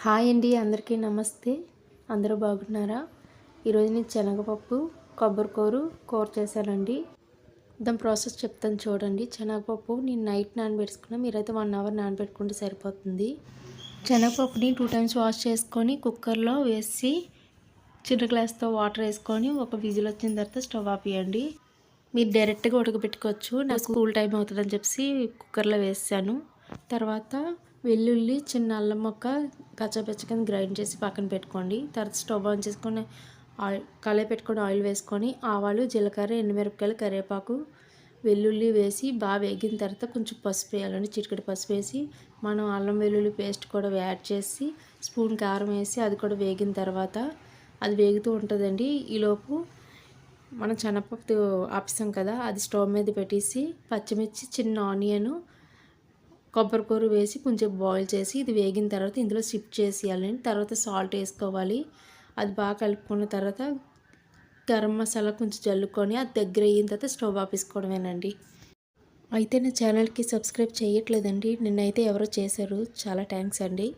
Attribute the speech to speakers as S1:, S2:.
S1: Hi అండి అందరికీ నమస్తే. అందరూ బాగున్నారా? ఈరోజు నేను శనగపప్పు కొబ్బరికూరు కూర చేశానండి. దాని ప్రాసెస్ చెప్తాను చూడండి. శనగపప్పు నేను నైట్ నానబెట్టుకున్నా మీరైతే వన్ అవర్ నానబెట్టుకుంటే సరిపోతుంది. శనగపప్పుని టూ టైమ్స్ వాష్ చేసుకొని కుక్కర్లో వేసి చిన్న గ్లాస్తో వాటర్ వేసుకొని ఒక విజిల్ వచ్చిన తర్వాత స్టవ్ ఆపేయండి. మీరు డైరెక్ట్గా ఉడకబెట్టుకోవచ్చు. నాకు స్కూల్ టైం అవుతుందని చెప్పి కుక్కర్లో వేసాను. తర్వాత వెల్లుల్లి చిన్న అల్లం మొక్క కచ్చపచ్చగా గ్రైండ్ చేసి పక్కన పెట్టుకోండి. తర్వాత స్టవ్ ఆన్ చేసుకొని ఆయిల్ కళాయి పెట్టుకొని ఆయిల్ వేసుకొని ఆవాలు జీలకర్ర ఎండుమిరపకాయలు కరివేపాకు వెల్లుల్లి వేసి బాగా వేగిన తర్వాత కొంచెం పసుపు వేయాలండి. చిటికటి పసుపు వేసి మనం అల్లం వెల్లుల్లి పేస్ట్ కూడా యాడ్ చేసి స్పూన్ కారం వేసి అది కూడా వేగిన తర్వాత అది వేగుతూ ఉంటుందండి. ఈలోపు మనం చెనపప్పు ఆపిస్తాం కదా అది స్టవ్ మీద పెట్టేసి పచ్చిమిర్చి చిన్న ఆనియను కొబ్బరికూర వేసి కొంచెం బాయిల్ చేసి ఇది వేగిన తర్వాత ఇందులో షిఫ్ట్ చేసేయాలండి తర్వాత సాల్ట్ వేసుకోవాలి. అది బాగా కలుపుకున్న తర్వాత గరం మసాలా కొంచెం జల్లుకొని అది దగ్గర అయిన తర్వాత స్టవ్ ఆపేసుకోవడమేనండి. అయితే నా ఛానల్కి సబ్స్క్రైబ్ చేయట్లేదండి. నిన్నైతే ఎవరో చేశారు. చాలా థ్యాంక్స్ అండి.